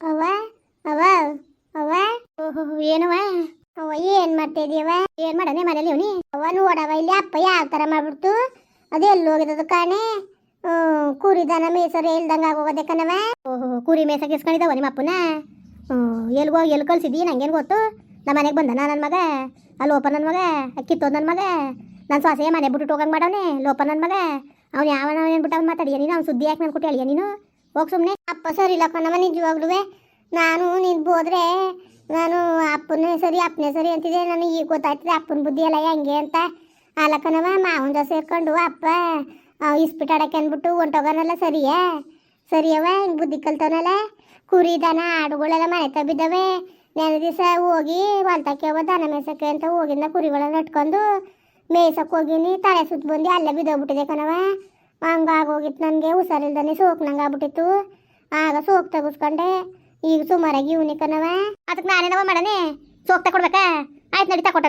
ಅವ್ವ ಅವ್ವ ಅವ್ವ. ಓಹೋ ಏನವ್ವ? ಅವ್ವ ಏನ್ ಮಾಡ್ತಾ ಇದೀಯವ್ವ ಏನ್ ಮಾಡನೆ ಮನೇಲಿ ಅವನಿ? ಅವ್ವ ನೋಡವ ಇಲ್ಲಿ? ಅಪ್ಪ ಯಾವ ತರ ಮಾಡ್ಬಿಡ್ತು? ಅದ ಎಲ್ಲಿ ಹೋಗಿದ್ದು ಕಾಣೆ? ಹ್ಮ್, ಕುರಿ ದನ ಮೇಸರು ಇಲ್ದಂಗ ಆಗೋಗದೆ ಕಣವ ಓಹೋ ಕುರಿ ಮೇಸ ಇಸ್ಕೊಂಡಿದ್ದವ ನಿಮ್ಮ ಅಪ್ಪನ? ಎಲ್ಗೋ ಎಲ್ಲಿ ಕಳ್ಸಿದ್ದಿ ನಂಗೇನು ಗೊತ್ತು? ನಮ್ಮ ಮನೆಗೆ ಬಂದನ ನನ್ನ ಮಗ? ಅಲ್ಲಿ ಲೋಪ ನನ್ನ ಮಗ? ಕಿತ್ತೋದ್ ನನ್ನ ಮಗ? ನನ್ನ ಸೊಸೆ ಮನೆ ಬಿಟ್ಟು ಹೋಗಂಗೆ ಮಾಡವನೆ ಲೋಪ ನನ್ನ ಮಗ? ಅವ್ನು ಯಾವನ ಏನ್ಬಿಟ್ಟು ಅವ್ನು ಮಾತಾಡಿಯ ನೀನು? ಅವ್ನು ಸುದ್ದಿ ಯಾಕೆ ನಾನು ನೀನು? ಹೋಗಿ ಸುಮ್ಮನೆ ಅಪ್ಪ ಸರಿ ಇಲ್ಲ ಕಣವ ನಿಜವಾಗ್ಲೂ ನಾನು ನೀನು ಹೋದ್ರೆ ನಾನು ಅಪ್ಪನೇ ಸರಿ ಅಪ್ಪನೇ ಸರಿ ಅಂತಿದ್ದೆ ನನಗೆ ಈಗ ಗೊತ್ತಾಯ್ತದೆ ಅಪ್ಪನ ಬುದ್ಧಿ ಎಲ್ಲ ಹೆಂಗೆ ಅಂತ. ಆಲಕ್ಕನವ ಮಾವಂದ ಸೇರ್ಕೊಂಡು ಅಪ್ಪ ಇಸ್ಪಿಟ್ ಆಡಕ್ಕೆ ಅಂದ್ಬಿಟ್ಟು ಹೊಂಟೋಗೋನಲ್ಲ ಸರಿಯಾ? ಸರಿಯವ ಹಿಂಗೆ ಬುದ್ಧಿ ಕಲ್ತವನಲ್ಲ? ಕುರಿ ದನ, ಆಡುಗಳೆಲ್ಲ ಮನೆ ಬಿದ್ದವೆ. ನೆನೆ ದಿವಸ ಹೋಗಿ ಹೊಲ್ತಕ್ಕೆ ಹೋಗೋ ದನ ಮೇಯ್ಸಕ್ಕೆ ಅಂತ ಹೋಗಿಂದ ಕುರಿಗಳನ್ನ ಇಟ್ಕೊಂಡು ಮೇಯ್ಸಕ್ಕೆ ಹೋಗಿನಿ, ತಲೆ ಸುತ್ತ ಬಂದು, ಅಲ್ಲೇ ಬಿದ್ದೋಗ್ಬಿಟ್ಟಿದೆ ಕಣವ ಹಂಗಾಗೋಗಿತ್ತು ನನಗೆ ಹುಷಾರಿಲ್ದಾನೆ ಸೋಕ್ ನಂಗೆ ಆಗ್ಬಿಟ್ಟಿತ್ತು. ಆಗ ಸೋಕ್ ತೆಗಿಸ್ಕೊಂಡೆ. ಈಗ ಸುಮಾರಾಗಿ ಇವನಿ ಕಣವ ಅದಕ್ಕೆ ನಾನೇನವ ಮಾಡನೆ? ಸೋಕ್ ತಗೊಡ್ಬೇಕಾ ಆಯ್ತು ನಡಿ ತಕೊಟ್ಟ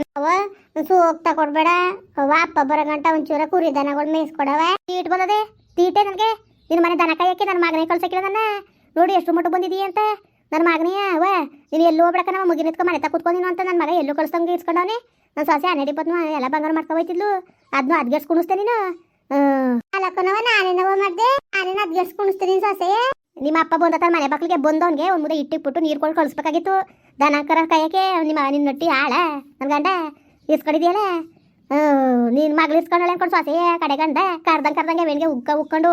ಸೋಕ್ ತಗೊಡ್ಬೇಡ ಅವ ಅಪ್ಪ ಬರೋ ಗಂಟ ಒಂಚೂರ ಕುರಿ ದನಗಳು ಮೇಯಿಸ್ಕೊಡವ. ತೀಟ್ ಬಂದದೆ. ತೀಟೆ ನನಗೆ. ನಿನ್ನ ಮನೆ ದನ ಕಾಯಕ್ಕೆ ನನ್ನ ಮಗನೇ ಕಳ್ಸಕ್ಕಿಲ್ಲ ನನ್ನ. ನೋಡಿ ಎಷ್ಟು ಮಟ್ಟ ಬಂದಿದೀಯ ಅಂತ. ನನ್ನ ಮಗನೇ ಅವ. ನೀನು ಎಲ್ಲೂ ಹೋಗ್ಬೇಕ ನಮ್ಮ ಮುಗಿನ ಎತ್ಕೊ ಮನೆ ತಕ್ಕೊತ್ಕೊಂಡಿನ ಅಂತ ನನ್ನ ಮಗ ಎಲ್ಲೂ ಕಳ್ಸಂಗೆ ಇಸ್ಕೊಂಡವನೆ. ನನ್ನ ಸೊಸೆ ಹನ್ನೆರಡು ಇಪ್ಪತ್ತು ಎಲ್ಲ ಬಂಗಾರ ಮಾಡ್ಕೊ ಹೋಯ್ತಿದ್ಲು. ಅದನ್ನು ಅದ್ಗೆಸ್ ಕುಣಿಸ್ತೆ ನೀನು. ಅಲ್ಲಕ್ಕನವ ನಾನೇನವ ಮಾಡ್ದೆ? ನಾನೇನು ಅದ್ಗೆಸ್ ಕುಣಿಸ್ತೀನಿ ಸೊಸೆ? ನಿಮ್ಮ ಅಪ್ಪ ಬಂದ ಮನೆ ಬಾಕ್ಲಿಗೆ ಬಂದವನ್ಗೆ ಒಂದು ಮುದ್ದೆ ಇಟ್ಟಿಟ್ಬಿಟ್ಟು ನೀರು ಕೊಡ್ ಕಳಿಸ್ಬೇಕಾಗಿತ್ತು. ದನ ಕರ ಕಾಯಕ್ಕೆ ನಿಮ್ಮ ನಿನ್ನ ನಟ್ಟಿ ಆಳ ನನ್ನ ಗಂಡ, ಇಸ್ಕೊಂಡಿದ್ಯಲ್ಲ? ನೀನು ಮಗಳು ಇಸ್ಕೊಂಡಳೆ ಅನ್ಕೊಂಡು ಸೊಸೆ ಕಡೆ ಗಂಡ, ಕರ್ದಂಗೆ ಕರ್ದಂಗೆ ವೆಣ್ಗೆ ಉಕ್ಕ ಉಕ್ಕೊಂಡು,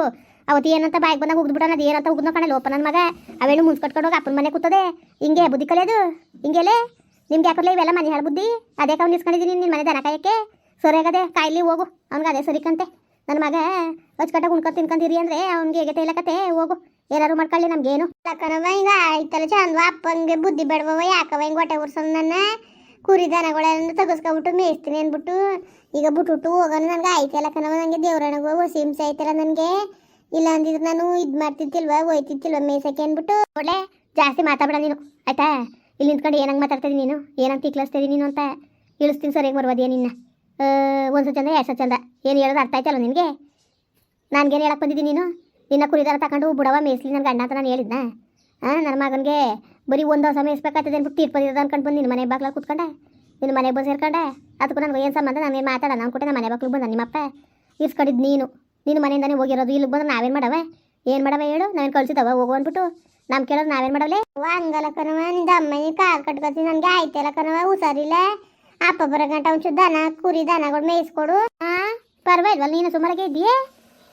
ಅವತ್ತು ಏನಂತ ಬಾಯಿಗೆ ಬಂದಾಗ ಉಗ್ದ್ಬಿಡೋಣ, ಅದು ಏನಂತ ಉಗ್ದು ಕಣ ಲೋಪ ನನ್ನ ಮಗ. ಅವೇನು ಮುನ್ಸ್ ಕಟ್ಕೊಂಡು ಹೋಗಿ ಅಪ್ಪನ ಮನೆ ಕೂತದೆ. ಹಿಂಗೆ ಬುದ್ಧಿ ಕಲಿಯೋದು? ಹಿಂಗೆಲೆ ನಿಮ್ಗೆ ಯಾಕರ್ಲೆ ಇವೆಲ್ಲ ಮನೆ ಹಾಳು ಬುದ್ಧಿ? ಅದೇ ಅವ್ನು ಇಸ್ಕೊಂಡಿದ್ದೀನಿ ನಿನ್ನ ಮನೆ ದನ ಕಾಯಕ್ಕೆ? ಸರಿಯಾಗದೆ, ಕಾಯಿಲಿ ಹೋಗು. ಅವ್ನಿಗೆ ಅದೇ ಸರಿಕಂತೆ ನನ್ನ ಮಗ ಹಚ್ಕಟ್ಟಾಗ ಉಣ್ಕೊಂಡು ತಿನ್ಕೊಂತೀರಿ ಅಂದ್ರೆ ಅವ್ನಿಗೆ ಹೇಗೆ ತೈಲಕತೆ ಹೋಗು. ಏನಾರು ಮಾಡ್ಕೊಳ್ಳಿ ನಮ್ಗೇನು. ಲಕ್ಕನವ ಹಿಂಗ ಆಯ್ತಲ್ಲ ಅಪ್ಪ ಹಂಗೆ ಬುದ್ಧಿ ಬೇಡವ ಯಾಕವ ಹಿಂಗೆ ಹೊಟ್ಟೆ ಉರ್ಸೋದು ನನ್ನ? ಕುರಿ ದನಗಳೆಲ್ಲ ತಗಸ್ಕೊಬಿಟ್ಟು ಮೇಯಿಸ್ತೀನಿ ಅಂದ್ಬಿಟ್ಟು ಈಗ ಬಿಟ್ಬಿಟ್ಟು ಹೋಗೋಣ ನನಗೆ ಆಯ್ತಲ್ಲ ಕಣವ ನನಗೆ ದೇವ್ರಣಗೂ ಹೊಸಿ ಹಿಂಸೆ ಆಯ್ತಲ್ಲ ನನಗೆ. ಇಲ್ಲ ಅಂದಿದ್ರೆ ನಾನು ಇದು ಮಾಡ್ತಿದ್ದಿಲ್ವ, ಹೋಯ್ತಿದ್ದಿಲ್ವ ಮೇಯ್ಸಕ್ಕೆ ಅಂದ್ಬಿಟ್ಟು ಒಳ್ಳೆ ಜಾಸ್ತಿ ಮಾತಾಡಬೇಡ ನೀನು. ಆಯ್ತಾ? ಇಲ್ಲಿ ನಿಂತ್ಕೊಂಡು ಏನಂಗೆ ಮಾತಾಡ್ತಾ ಇದೀನಿ ನೀನು? ಏನಂಗೆ ತಿಕ್ಲಿಸ್ತಾ ಇದೀನಿ ನೀನು ಅಂತ ಇಳಿಸ್ತೀನಿ ಸರಿಯಾಗಿ ಬರ್ಬೋದಿಯಾ ನಿನ್ನ? ಒಂದು ಚಂದ ಎರಡು ಚಂದ ಏನು ಹೇಳೋದು ಅರ್ಥ ಆಯ್ತಲ್ಲ ನಿನಗೆ? ನನಗೇನು ಹೇಳಕ್ಕೆ ಬಂದಿದ್ದೀನಿ ನೀನು? ನಿನ್ನ ಕುರಿದಾರ ತಗೊಂಡು ಬುಡವ ಮೇಯಿಸ್ಲಿ ನನ್ನ ಗಂಡ ಅಂತ ನಾನು ಹೇಳಿದ್ನ? ನನ್ನ ಮಗನಿಗೆ ಬರೀ ಒಂದು ವರ್ಷ ಮೇಯಿಸ್ಬೇಕಾಗ್ತದೆ ಅಂದ್ಬಿಟ್ಟು ತೀರ್ಪದಿರೋದು ಅನ್ಕೊಂಡು ಬಂದು ನಿನ್ನ ಮನೆ ಬಾಗ್ಲ ಕೂತ್ಕೊಂಡೆ? ನಿನ್ನ ಮನೆಗೆ ಬಂದು ಸೇರ್ಕೊಂಡೆ? ಅದಕ್ಕೂ ನನಗೆ ಏನು ಸಂಬಂಧ? ನಾನು ಏನು ಮಾತಾಡೋಣ ಅಂದ್ಬಿಟ್ಟೆ ನಮ್ಮ ಮನೆ ಬಾಗ್ಲಿಗೆ ಬಂದ ನಿಮ್ಮಪ್ಪ ಇಸ್ಕೊಂಡಿದ್ದು ನೀನು. ನಿನ್ನ ಮನೆಯಿಂದನೇ ಹೋಗಿರೋದು. ಇಲ್ಲಿಗೆ ಬಂದ್ರೆ ನಾವೇನು ಮಾಡವ? ಏನು ಮಾಡವ ಹೇಳು? ನಾವೇನು ಕಳ್ಸಿದವ? ಹೋಗು ಅಂದ್ಬಿಟ್ಟು ನಮ್ಮ ಕೇಳೋದು ನಾವೇನು ಮಾಡವಲೆ? ಹಂಗಲ್ಲ ಕಣವ ನಿಂದ ಅಮ್ಮನಿಗೆ ಕಾಲು ಕಟ್ಕೊತೀನಿ. ನನಗೆ ಆಯ್ತಲ್ಲ ಕಣವ ಹುಷಾರಿಲ್ಲ? ಅಪ್ಪ ಬರೋ ಗಂಟ ದನ, ಕುರಿ ದನಗಳು ಮೇಯಿಸ್ಕೊಡು. ಹಾ ಪರವಾಗಿಲ್ವಲ್ಲ ನೀನು ಸುಮಾರಾಗೆ ಇದೆಯೇ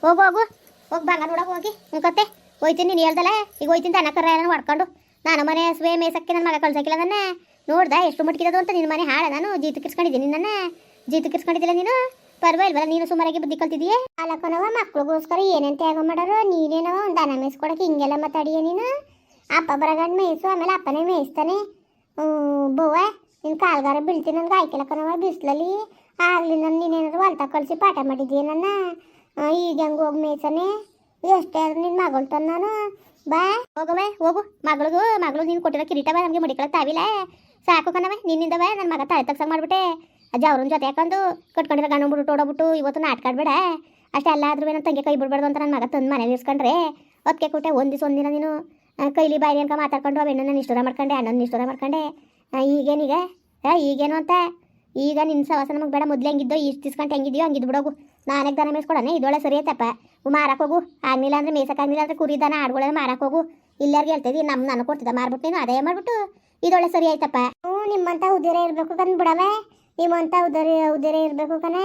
ಹೋಗು ಹೋಗು. ಹೋಗಿ ಬಂಗಾರ ನೋಡಕ್ಕೆ ಹೋಗಿ. ಮುಖತ್ತೆ ಹೋಯ್ತೀನಿ ನೀನು ಹೇಳ್ದಲ್ಲ? ಈಗ ಹೋಯ್ತೀನಿ ದನ ಕರ ಏನೋ ಹೊಡ್ಕೊಂಡು. ನಾನು ಮನೆ ಸ್ವೇ ಮೇಸಕ್ಕೆ ನನ್ನ ಮಗ ಕಳ್ಸಕ್ಕಿಲ್ಲ ನನ್ನ ನೋಡ್ದ, ಎಷ್ಟು ಮಟ್ಕಿರೋದು ಅಂತ ನಿನ್ನ ಮನೆ ಹಾಳ. ನಾನು ಜೀತು ಕಿರ್ಸ್ಕೊಂಡಿದ್ದೀನಿ ನನ್ನ ಜೀತು ಕಿರ್ಸ್ಕೊಂಡಿದ್ದಿಲ್ಲ ನೀನು? ಪರವಾಗಿಲ್ವಲ್ಲ, ನೀನು ಸುಮಾರಾಗಿ ಬುದ್ಧಿ ಕಲ್ತಿದೀಯ ಅಲಕ್ಕನವ ಮಕ್ಳಿಗೋಸ್ಕರ ಏನೇನು ತ್ಯಾಗ ಮಾಡೋರು ನೀನೇನವ, ಒಂದು ದನ ಮೇಯಿಸ್ಕೊಡಕ್ಕೆ ಹಿಂಗೆಲ್ಲ ಮಾತಾಡಿಯ ನೀನು? ಅಪ್ಪ ಬರಗಂಡು ಮೇಯಿಸು, ಆಮೇಲೆ ಅಪ್ಪನೇ ಮೇಯಿಸ್ತಾನೆ. ಬೋವ. ನಿನ್ನ ಕಾಲ್ಗಾರ ಬೀಳ್ತಿ ನನಗೆ ಆಯ್ಕೆಲ್ಲ ಕಣವ ಬಿಸಿಲಲ್ಲಿ ಆಗಲಿ ನಾನು ನೀನೇನಾದ್ರು ಹೊಲ್ತ ಕಳಿಸಿ ಪಾಠ ಮಾಡಿದ್ದೀಯ ನನ್ನ? ಈಗ ಹೆಂಗೆ ಹೋಗಿ ಮೇಯ್ಸನೆ? ಎಷ್ಟೇ ಆದ್ರೂ ನಿನ್ನ ಮಗಳ್ತಾನ ನಾನು. ಬಾ. ಹೋಗವೆ ಹೋಗು. ಮಗಳಿಗೂ ಮಗಳು ನೀನು ಕೊಟ್ಟಿರೋ ಕಿರೀಟ ಬಾ, ನಮಗೆ ಮಡಿಕೊಳಕ್ಕೆ ತಾವಿಲ್ಲ. ಸಾಕು ಕಣವೆ ನಿನ್ನಿಂದವೆ ನನ್ನ ಮಗ ತಲೆ ತಗ್ಸಂಗೆ ಮಾಡ್ಬಿಟ್ಟೆ. ಅಜ್ಜ ಅವ್ರನ್ನ ಜೊತೆ ಹಾಕೊಂಡು ಕಟ್ಕೊಂಡಿರೋ ಗಂಡು ಬಿಟ್ಟು ಓಡೋಬಿಟ್ಟು ಇವತ್ತು ನಾಟಕ ಆಡ್ಬೇಡ. ಅಷ್ಟೇ ಎಲ್ಲ ಆದ್ರೂ ನನ್ನ ತಂಗಿ ಕೈ ಬಿಡಬಾರ್ದು ಅಂತ ನನ್ನ ಮಗ ತಂದು ಮನೇಲಿ ಇಸ್ಕೊಂಡ್ರೆ ಅದಕ್ಕೆ ಕೊಟ್ಟೆ ಒಂದು ದಿವಸ ಒಂದಿನ ನೀನು ಕೈಲಿ ಬಾಯಿ ಅನ್ಕ ಮಾತಾಡ್ಕೊಂಡು ಅವ ಹೆಣ್ಣನ್ನು ನಿಷ್ಠುರ ಮಾಡ್ಕೊಂಡೆ ಅಣ್ಣನ ನಿಷ್ಠೂರ ಮಾಡ್ಕೊಂಡೆ. ಈಗೇನೀಗ? ಆ, ಈಗೇನು ಅಂತ? ಈಗ ನಿನ್ನ ಸವಾಸ ನಮಗೆ ಬೇಡ ಮೊದ್ಲು ಹೆಂಗಿದ್ದೋ ಇಷ್ಟು ತಿಸ್ಕೊಂಡು ಹೆಂಗಿದ್ಯೋ ಹಂಗಿದ್ದು ಬಿಡೋಗು. ನಾನೇ ದನ ಮೇಯಿಸ್ಕೊಡನೆ ಇದೊಳೆ ಸರಿ ಐತಪ್ಪ. ಮಾರಕ್ಕೆ ಹೋಗು. ಆಗ್ನಿಲ್ಲ ಅಂದ್ರೆ ಮೇಯ್ಸಕ್ಕಾಗ್ನಿಲ್ಲ ಅಂದ್ರೆ ಕುರಿ ದನ ಆಡುಗಳೆಲ್ಲ ಮಾರಕ್ಕೆ ಹೋಗು. ಇಲ್ಲಾರ್ಗೆ ಹೇಳ್ತಿದ್ದಿ ನಮ್ಮ ನಾನು ಕೊಡ್ತಿದ್ದ ಮಾರ್ಬಿಟ್ಟು ನೀನು ಅದೇ ಮಾಡ್ಬಿಟ್ಟು ಇದೊಳೆ ಸರಿ ಆಯ್ತಪ್ಪ ಹ್ಞೂ ನಿಮ್ಮಂತ ಉದಿರ ಇರಬೇಕು ಕಣ್ ಬಿಡವೆ. ನಿಮ್ಮಂತ ಉದರ ಉದಿರ ಇರಬೇಕು ಕಣ.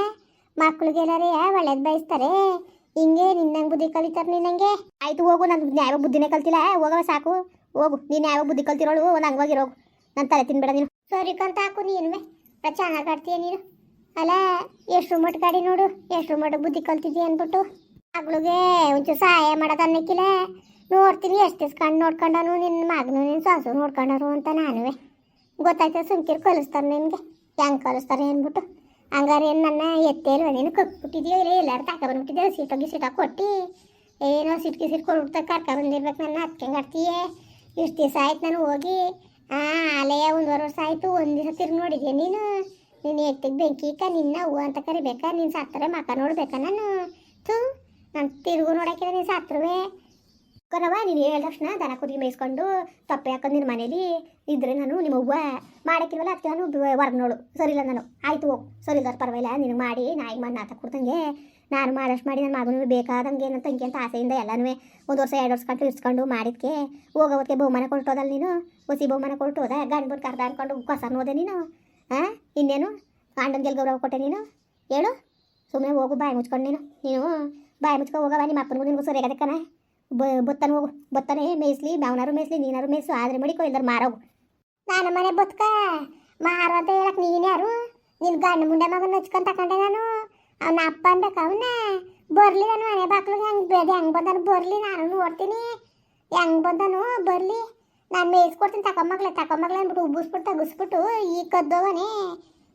ಮಕ್ಳಿಗೆಲ್ಲರೇ ಒಳ್ಳೇದು ಬಯಸ್ತಾರೆ. ಹಿಂಗೆ ನಿನ್ನಂಗೆ ಬುದ್ಧಿ ಕಲಿತಾರೆ ನಿನ್ನಂಗೆ ಆಯ್ತು ಹೋಗು ನನ್ನ ಯಾವ ಬುದ್ಧಿನೇ ಕಲ್ತಿಲ್ಲ. ಹೋಗವ ಸಾಕು. ಹೋಗು ನೀನು ಯಾವ ಬುದ್ಧಿ ಕಲ್ತಿರೋಳು ಒಂದು ಹಂಗೋಗಿರೋಗು ನಾನು ತಲೆ ತಿನ್ಬೇಡ ನೀನು. ಸರಿ ಕಂತ ಹಾಕು ನೀನು ಚೆನ್ನಾಗಿ ಆಡ್ತೀಯ ನೀನು? ಅಲ್ಲ, ಎಷ್ಟು ಮಟ್ಟ ಗಾಡಿ ನೋಡು, ಎಷ್ಟು ಮಟ್ಟ ಬುದ್ಧಿ ಕಲ್ತಿದ್ದೀಯ ಅಂದ್ಬಿಟ್ಟು. ಮಗಳಿಗೆ ಒಂಚೂರು ಸಹಾಯ ಮಾಡೋದು ಅನ್ನಕ್ಕಿಲ್ಲ. ನೋಡ್ತೀನಿ, ಎಷ್ಟು ದಿವ್ಸ ಕಣ್ಣು ನೋಡ್ಕೊಂಡನು ನಿನ್ನ ಮಗನು ನಿನ್ನ ಸಾಸು ನೋಡ್ಕೊಂಡರು ಅಂತ ನಾನುವೆ ಗೊತ್ತಾಯ್ತು, ಸುಮ್ಕಿರು ಕಲಿಸ್ತಾರೆ ನಿನಗೆ? ಹೆಂಗೆ ಕಲಿಸ್ತಾರೆ ಅಂದ್ಬಿಟ್ಟು. ಹಂಗಾರೆ ಏನು ನನ್ನ ಎತ್ತೇಲ್ವ ನೀನು? ಕಕ್ಬಿಟ್ಟಿದ್ಯೋ ಇಲ್ಲ? ಎಲ್ಲಾರು ತಾಕ ಬಂದ್ಬಿಟ್ಟಿದ್ಯೋ? ಸೀಟೋಗಿ ಸೀಟ ಕೊಟ್ಟು ಏನೋ ಸಿಟ್ಕಿ ಸಿಟ್ ಕೊಡ್ಬಿಡ್ತಾ ಕರ್ಕ ಬಂದಿರ್ಬೇಕು ನನ್ನ ಹತ್ಕೆ ಆಡ್ತೀಯೇ ಇಷ್ಟು ದಿವಸ ಆಯ್ತು ನಾನು ಹೋಗಿ ಆ ಆಲೆಯ ಒಂದುವರೆ ವರ್ಷ ಆಯಿತು, ಒಂದು ದಿವಸ ತಿರ್ಗಿ ನೋಡಿದ್ಯಾ ನೀನು? ನೀನು ಎತ್ತಿಗೆ ಬೆಂಕಿ ಇಕ್ಕ ನಿನ್ನ ಹೂವು ಅಂತ ಕರಿಬೇಕಾ? ನೀನು ಸತ್ತರೆ ಮಕ ನೋಡ್ಬೇಕಾ ನಾನು? ಥೂ, ನಾನು ತಿರುಗು ನೋಡೋಕ್ಕಿಲ್ಲ ನೀನು ಸತ್ರುವೆ. ಕೊರವ ನೀನು ಹೇಳಿದ ತಕ್ಷಣ ದನ ಕುರಿ ಮೇಯಿಸ್ಕೊಂಡು ತಪ್ಪೆ ಹಾಕೊಂಡು ನಿನ್ನ ಮನೇಲಿ ಇದ್ರೆ ನಾನು ನಿಮ್ಮ ಅವ್ವ ಮಾಡಕ್ಕಿಲ್ವಲ್ಲ ಅದಕ್ಕೆ ನಾನು ಹೊರಗೆ ನೋಡು. ಸರಿಲ್ಲ ನಾನು. ಆಯ್ತು ಹೋಗು. ಸರಿಲ್ಲ ಪರವಾಗಿಲ್ಲ. ನಿನಗೆ ಮಾಡಿ ನಾಯಿ ಮಣ್ಣು ನಾತ ಕೊಡ್ತಂಗೆ ನಾನು ಮಾಡಷ್ಟು ಮಾಡಿ ನನ್ನ ಮಗನಿಗೆ ಬೇಕಾದಂಗೆ ಏನಂತ ತಂಗಿ ಅಂತ ಆಸೆಯಿಂದ ಎಲ್ಲನೂ ಒಂದು ವರ್ಷ, ಎರಡು ವರ್ಷ ಗಂಟು ಇರ್ಸ್ಕೊಂಡು ಮಾಡಿದ್ಕೆ. ಹೋಗೋದಕ್ಕೆ ಬಹುಮಾನ ಕೊಟ್ಟೋದಲ್ಲ ನೀನು? ಹೊಸಿ ಬಹುಮಾನ ಕೊಟ್ಟೋದ ಗಂಡು ಬಿಟ್ಟು ಕರ್ದ ಅನ್ಕೊಂಡು ಕಸ ಹೋದೆ ನೀನು? ಹಾಂ ಇನ್ನೇನು? ಗಂಡನ್ಗೆಲ್ ಗೌರವ ಕೊಟ್ಟೆ ನೀನು? ಹೇಳು. ಸುಮ್ಮನೆ ಹೋಗು, ಬಾಯಿ ಮುಚ್ಕೊಂಡು ನೀನು. ನೀನು ಬಾಯಿ ಮುಚ್ಕೊ ಹೋಗವ, ನಿಮ್ಮ ಅಪ್ಪನಿಗೂ ನಿನಗೂ ಸರಿಯಾಗದಕ್ಕನ ಬ, ಬತ್ತನ ಹೋಗು. ಬತ್ತನೆ ಮೇಯಿಸ್ಲಿ ಮಾವನಾರು ಮೇಯಿಸ್ಲಿ, ನೀನಾರು ಮೇಯಿಸು. ಆದ್ರೆ ಮಡಿಕೋ ಇಲ್ದಾರ ಮಾರೋಗು. ನಾನು ಮನೆ ಬತ್ಕ. ಮಾರು ಅಂತ ಹೇಳಕ್ ನೀನು ಯಾರು? ನಿನ್ನ ಗಂಡ ಮುಂಡೆ ಮಗನ ಹಚ್ಕೊಂಡ್ ತಕೊಂಡೆ ನಾನು. ಅವನ ಅಪ್ಪ ಅನ್ಬೇಕ ಅವನ ಬರ್ಲಿ ನಾನು ಮನೆ ಬಾಕ್ಲಿಗೆ ಹೆಂಗ್ ಬೇಡ ಹೆಂಗ್ ಬಂದನು ಬರ್ಲಿ, ನಾನು ನೋಡ್ತೀನಿ. ಹೆಂಗ್ ಬಂದನು ಬರ್ಲಿ. ನಾನು ಮೇಯಿಸ್ಕೊಡ್ತೀನಿ ತಕೊಂಬಕ್ಲೆ ತಕೊಂಬಕ್ಲೆ ಅಂದ್ಬಿಟ್ಟು ಉಬ್ಬಿಸ್ಬಿಟ್ಟು ತಗಿಸ್ಬಿಟ್ಟು ಈ ಕದ್ದೋಗನೆ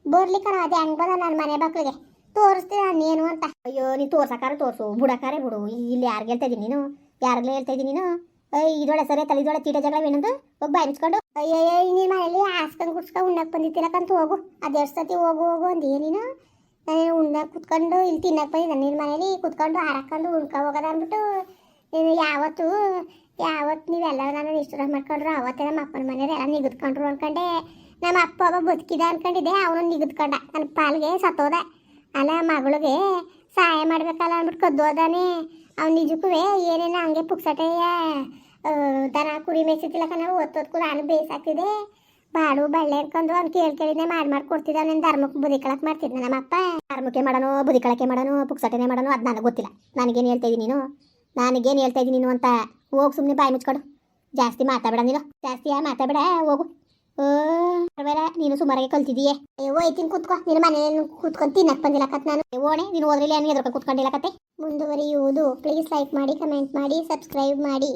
ಬರ್ಲಿ ಕಣ, ಅದು ಹೆಂಗ್ ಬಂದ ನನ್ನ ಮನೆ ಬಾಕ್ಲಿಗೆ ತೋರಿಸ್ತೀನಿ ನಾನು ಏನು ಅಂತ. ಅಯ್ಯೋ, ನೀ ತೋರ್ಸಕ್ಕಾರ ತೋರಿಸು, ಬುಡಕ್ಕಾರೆ ಬಿಡು. ಇಲ್ಲಿ ಯಾರಿಗೆ ಹೇಳ್ತಾ ಇದೀನಿ ನೀನು? ಯಾರಿಗ್ಲೇ ಹೇಳ್ತಾ ಇದೀನಿ ನೀನು? ಅಯ್ಯ ಇದೊಳೆ ಸರಿ ತಲೆ ಇದೊಳೆ ತೀಟ ಜಗಳ ಏನಂದು ಹೋಗಿ ಬಾಯಿಸ್ಕೊಂಡು ಅಯ್ಯಯ್ಯ ನೀನು ಮನೇಲಿ ಹಾಸ್ಕೊಂಡು ಕುಡ್ಸ್ಕೊಂಡು ಉಣ್ಣಕ್ಕೆ ಬಂದಿತ್ತಿನಕಂತ ಹೋಗು ಅದು ಎಷ್ಟು ಸತಿ ಹೋಗು ಹೋಗು ಅಂದೇ ನೀನು ಉಣ್ಣಕ್ಕೆ ಕುತ್ಕೊಂಡು ಇಲ್ಲಿ ತಿನ್ನಕ್ಕೆ ಬಂದಿದ್ದೆ. ನಿನ್ನ ಮನೇಲಿ ಕುತ್ಕೊಂಡು ಹಾರಾಕೊಂಡು ಉಣ್ಕೊ ಹೋಗೋದು ಅಂದ್ಬಿಟ್ಟು ನೀನು ಯಾವತ್ತು ಯಾವತ್ತು ನೀವೆಲ್ಲ ನಾನು ಇಷ್ಟ ಮಾಡ್ಕೊಂಡ್ರು, ಅವತ್ತೇ ನಮ್ಮ ಅಪ್ಪನ ಮನೆಯವ್ರು ಎಲ್ಲ ನಿಗದ್ಕೊಂಡ್ರು ಅನ್ಕೊಂಡೆ. ನಮ್ಮ ಅಪ್ಪ ಒಬ್ಬ ಬದುಕಿದ ಅನ್ಕೊಂಡಿದ್ದೆ, ಅವನು ನಿಗದ್ಕೊಂಡ. ನನ್ನ ಪಾಲ್ಗೆ ಸತ್ತೋದ. ಅಲ್ಲ, ಮಗಳಿಗೆ ಸಹಾಯ ಮಾಡ್ಬೇಕಲ್ಲ ಅಂದ್ಬಿಟ್ಟು ಕದ್ದೋದಾನೆ. ಅವ್ನು ನಿಜಕ್ಕೂ ಏನೇನು ಹಂಗೆ ಪುಕ್ಸಟೆಯ ದನ ಕುರಿ ಮೇಯ್ಸಿದ್ದಿಲ್ಲಕ ನಾವು ಒತ್ತೊತ್ಕು ನಾನು ಬೇಯಿಸಾಕ್ತಿದ್ದೆ ಬಾಡು ಬಳ್ಳೆ ಅನ್ಕೊಂಡು ಅವ್ನು ಕೇಳಿ ಕೇಳಿದ್ನೆ ಮಾಡಿ ಮಾಡಿ ಕೊಡ್ತಿದ್ದ. ಅವ್ನ ಧರ್ಮಕ್ಕೆ ಬುದಿ ಕಳಕ್ ಮಾಡ್ತಿದ್ದೆ ನಮ್ಮಪ್ಪ. ಧರ್ಮಕ್ಕೆ ಮಾಡೋನು ಬುದಿ ಕಳಕೆ ಮಾಡೋನು, ಪುಕ್ಸಟನೆ ಮಾಡೋನು, ಅದು ನನಗೆ ಗೊತ್ತಿಲ್ಲ. ನನಗೇನು ಹೇಳ್ತಾ ಇದ್ದೀನಿ ನೀನು? ನನಗೇನು ಹೇಳ್ತಾ ಇದ್ದೀನಿ ನೀನು ಅಂತ? ಹೋಗಿ ಸುಮ್ಮನೆ ಬಾಯಿ ಮುಚ್ಕೊಡು. ಜಾಸ್ತಿ ಮಾತಾಡಬೇಡ ನೀನು. ಜಾಸ್ತಿ ಮಾತಾಡಬೇಡ, ಹೋಗು. ಓ ನೀನು ಸುಮಾರಾಗಿ ಕಲ್ತಿದೀಯೇ. ಹೋಯ್ತೀನಿ ಕೂತ್ಕೊ. ನಿನ್ನ ಮನೇಲಿ ಕೂತ್ಕೊಂಡು ತಿನ್ನಕ್ ಬಂದಿಲ್ಲ ಕತ್ ನಾನು. ಓಣೆ, ನೀನು ಹೋದ್ರಲ್ಲಿ ಏನು ಎದ್ರಕ ಕೂತ್ಕೊಂಡಿಲ್ಲ ಕತೆ? ಮುಂದುವರಿಯುವುದು. ಪ್ಲೀಸ್ ಲೈಕ್ ಮಾಡಿ, ಕಮೆಂಟ್ ಮಾಡಿ, ಸಬ್ಸ್ಕ್ರೈಬ್ ಮಾಡಿ.